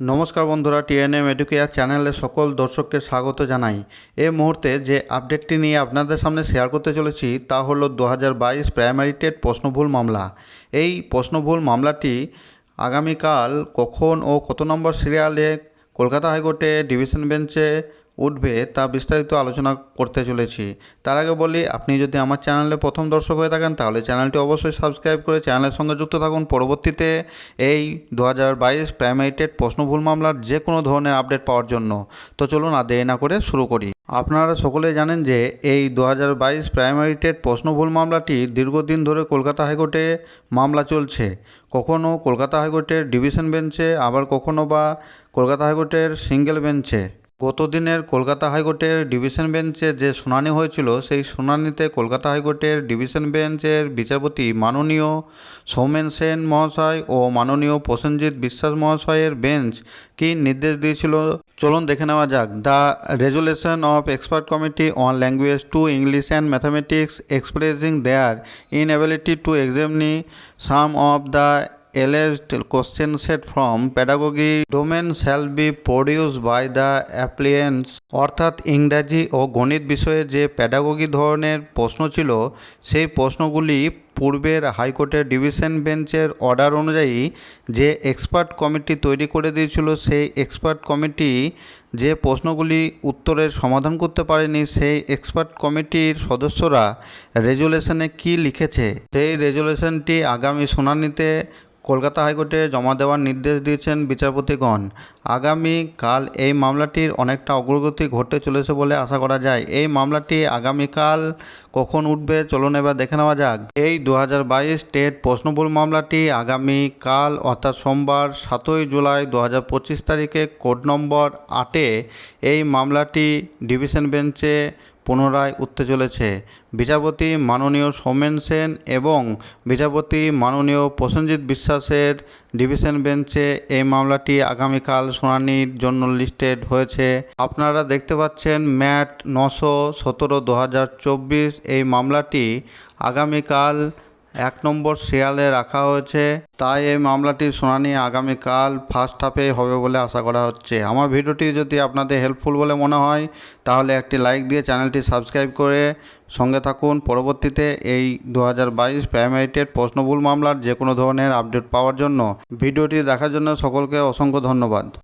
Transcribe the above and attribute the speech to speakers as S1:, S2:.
S1: নমস্কার বন্ধুরা, TNM educare চ্যানেলে সকল দর্শককে স্বাগত জানাই। এ মুহূর্তে যে আপডেটটি নিয়ে আপনাদের সামনে শেয়ার করতে চলেছি, তা হল দু হাজার বাইশ প্রাইমারি টেট প্রশ্নভুল মামলা। এই প্রশ্নভুল মামলাটি আগামীকাল কখন ও কত নম্বর সিরিয়ালে কলকাতা হাইকোর্টে ডিভিশন বেঞ্চে উঠবে তা বিস্তারিত আলোচনা করতে চলেছি। তার আগে বলি, আপনি যদি আমার চ্যানেলে প্রথম দর্শক হয়ে থাকেন, তাহলে চ্যানেলটি অবশ্যই সাবস্ক্রাইব করে চ্যানেলের সঙ্গে যুক্ত থাকুন। পরবর্তীতে এই দু হাজার বাইশ প্রাইমারি টেট প্রশ্নভুল মামলার যে কোনো ধরনের আপডেট পাওয়ার জন্য। তো চলুন আর দেরি না করে শুরু করি। আপনারা সকলেই জানেন যে এই দু হাজার বাইশ প্রাইমারি টেট প্রশ্নভুল মামলাটি দীর্ঘদিন ধরে কলকাতা হাইকোর্টে মামলা চলছে। কখনও কলকাতা হাইকোর্টের ডিভিশন বেঞ্চে, আবার কখনও বা কলকাতা হাইকোর্টের সিঙ্গেল বেঞ্চে। গত দিনের কলকাতা হাইকোর্টের ডিভিশন বেঞ্চে যে শুনানি হয়েছিল, সেই শুনানিতে কলকাতা হাইকোর্টের ডিভিশন বেঞ্চের বিচারপতি মাননীয় সৌমেন সেন মহাশয় ও মাননীয় প্রসেনজিৎ বিশ্বাস মহাশয়ের বেঞ্চ কী নির্দেশ দিয়েছিল? চলুন দেখে নেওয়া যাক। The resolution of expert committee on language to English and mathematics expressing their inability to examine some of the alleged question set from pedagogy domain shall be produced by the applicants অর্থাৎ ইংরাজি ও গণিত বিষয়ে যে pedagogy ধরনের প্রশ্ন ছিল, সেই প্রশ্নগুলি পূর্বের হাইকোর্টের ডিভিশন বেঞ্চের অর্ডার অনুযায়ী যে এক্সপার্ট কমিটি তৈরি করে দিয়েছিল, সেই এক্সপার্ট কমিটি যে প্রশ্নগুলি উত্তরের সমাধান করতে পারেনি, সেই এক্সপার্ট কমিটির সদস্যরা রেজুলেশনে কি লিখেছে? সেই রেজুলেশনটি আগামী শুনানিতে কলকাতা হাইকোর্টে জমা দেওয়ার নির্দেশ দিয়েছেন বিচারপতিগণ। আগামী কাল এই মামলাটির অনেকটা অগ্রগতি ঘটতে চলেছে বলে আশা করা যায়। এই মামলাটি আগামীকাল কখন উঠবে, চলুন এবার দেখে নেওয়া যাক। এই দু হাজার বাইশ টেট প্রশ্নবুল মামলাটি আগামী কাল অর্থাৎ সোমবার, সাতই জুলাই দু হাজার পঁচিশ তারিখে কোড নম্বর আটে এই মামলাটি ডিভিশন বেঞ্চে পুনরায় উঠতে চলেছে। বিচারপতি মাননীয় সৌমেন সেন এবং বিচারপতি মাননীয় প্রসেনজিৎ বিশ্বাসের ডিভিশন বেঞ্চে এই মামলাটি আগামীকাল শুনানির জন্য লিস্টেড হয়েছে। আপনারা দেখতে পাচ্ছেন ম্যাট নশো সতেরো দু হাজার চব্বিশ এই মামলাটি আগামীকাল এক নম্বর শিয়ালে রাখা হয়েছে। তাই এই মামলাটির শুনানি আগামীকাল ফার্স্ট হাফে হবে বলে আশা করা হচ্ছে। আমার ভিডিওটি যদি আপনাদের হেল্পফুল বলে মনে হয়, তাহলে একটি লাইক দিয়ে চ্যানেলটি সাবস্ক্রাইব করে সঙ্গে থাকুন। পরবর্তীতে এই দু হাজার বাইশ প্রাইমারি প্রশ্নবুল মামলার যে কোনো ধরনের আপডেট পাওয়ার জন্য। ভিডিওটি দেখার জন্য সকলকে অসংখ্য ধন্যবাদ।